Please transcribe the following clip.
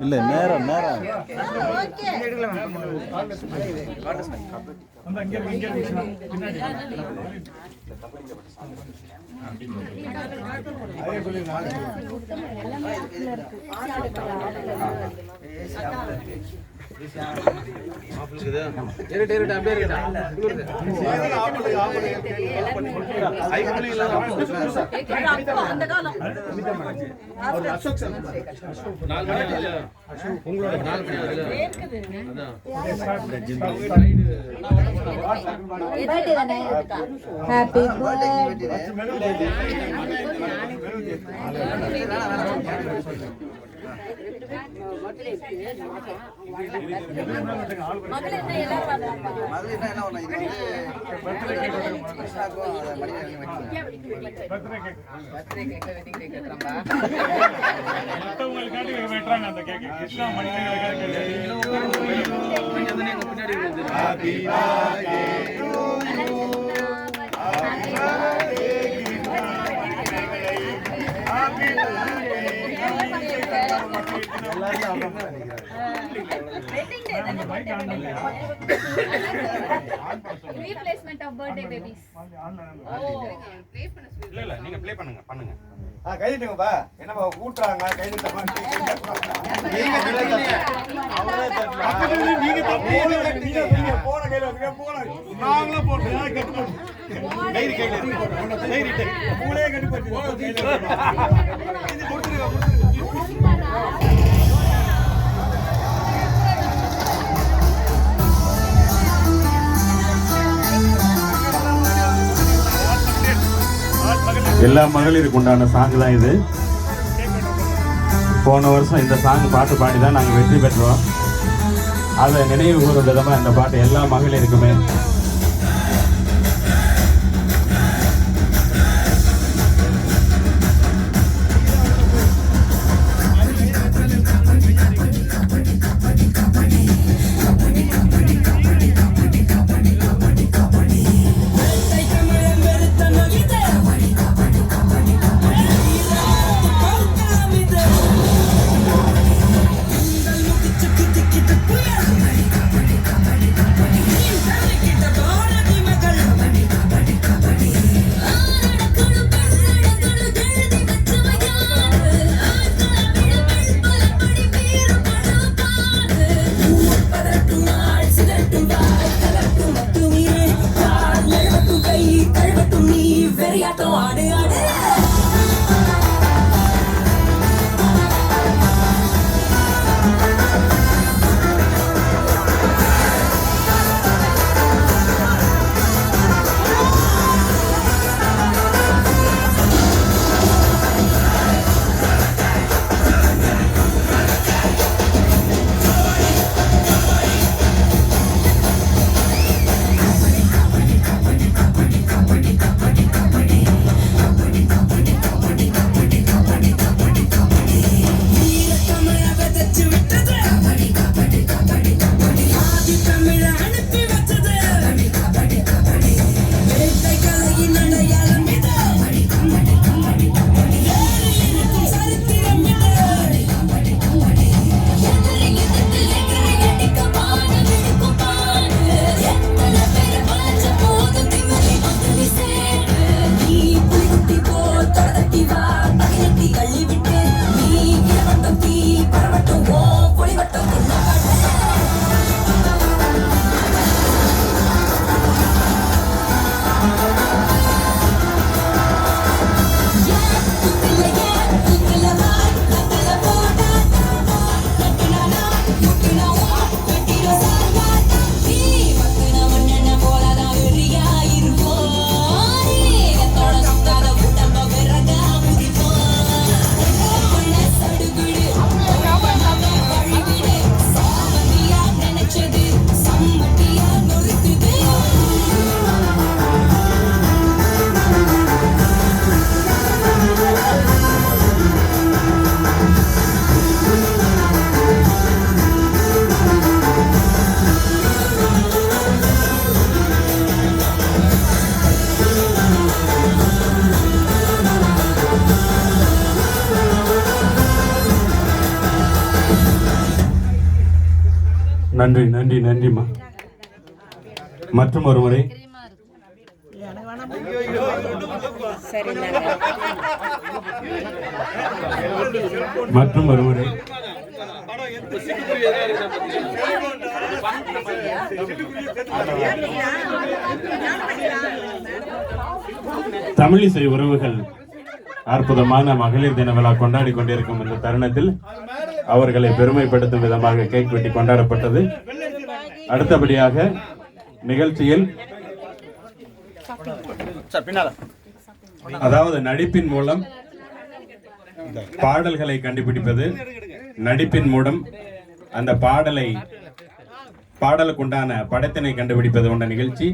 இல்ல நேரம் அப்படி என்ன பார்க்கணும் இல்ல நேரம் நேரம் ஹாப்பி பர்த்டே மதுரை என்ன என்ன ஒண்ணு இது வந்து birthday babies. இல்ல இல்ல நீங்க ப்ளே பண்ணுங்க பண்ணுங்க. ஆ, கைதிட்டுங்கப்பா என்னப்பா கூட்டுறாங்க கைதிட்ட மாதிரி நீங்க தான் போன நீங்க நீங்க போன கையில வச்சுக்க போன நாங்களும் போட்டு நான் கட்டு போட்டு கைதி கையில இருக்கு கைதி உங்களே கட்டு போட்டு எல்லா மகளிருக்கு உண்டான சாங் தான் இது. போன வருஷம் இந்த சாங் பாட்டு பாடி தான் நாங்கள் வெற்றி பெற்றோம். அதை நினைவு கூறும் விதமாக இந்த பாட்டு எல்லா மகளிருக்குமே நன்றி நன்றி நன்றிம்மா. மற்றும் ஒரு முறை மற்றும் ஒரு முறை தமிழிசை உறவுகள் அற்புதமான மகளிர் தின விழா கொண்டாடி கொண்டிருக்கும் இந்த தருணத்தில் அவர்களை பெருமைப்படுத்தும் விதமாக கேக் வெட்டி கொண்டாடப்பட்டது. அடுத்தபடியாக நிகழ்ச்சியில் அதாவது நடிப்பின் மூலம் பாடல்களை கண்டுபிடிப்பது. நடிப்பின் மூலம் அந்த பாடலை பாடலுக்குண்டான படத்தினை கண்டுபிடிப்பது கொண்ட நிகழ்ச்சி.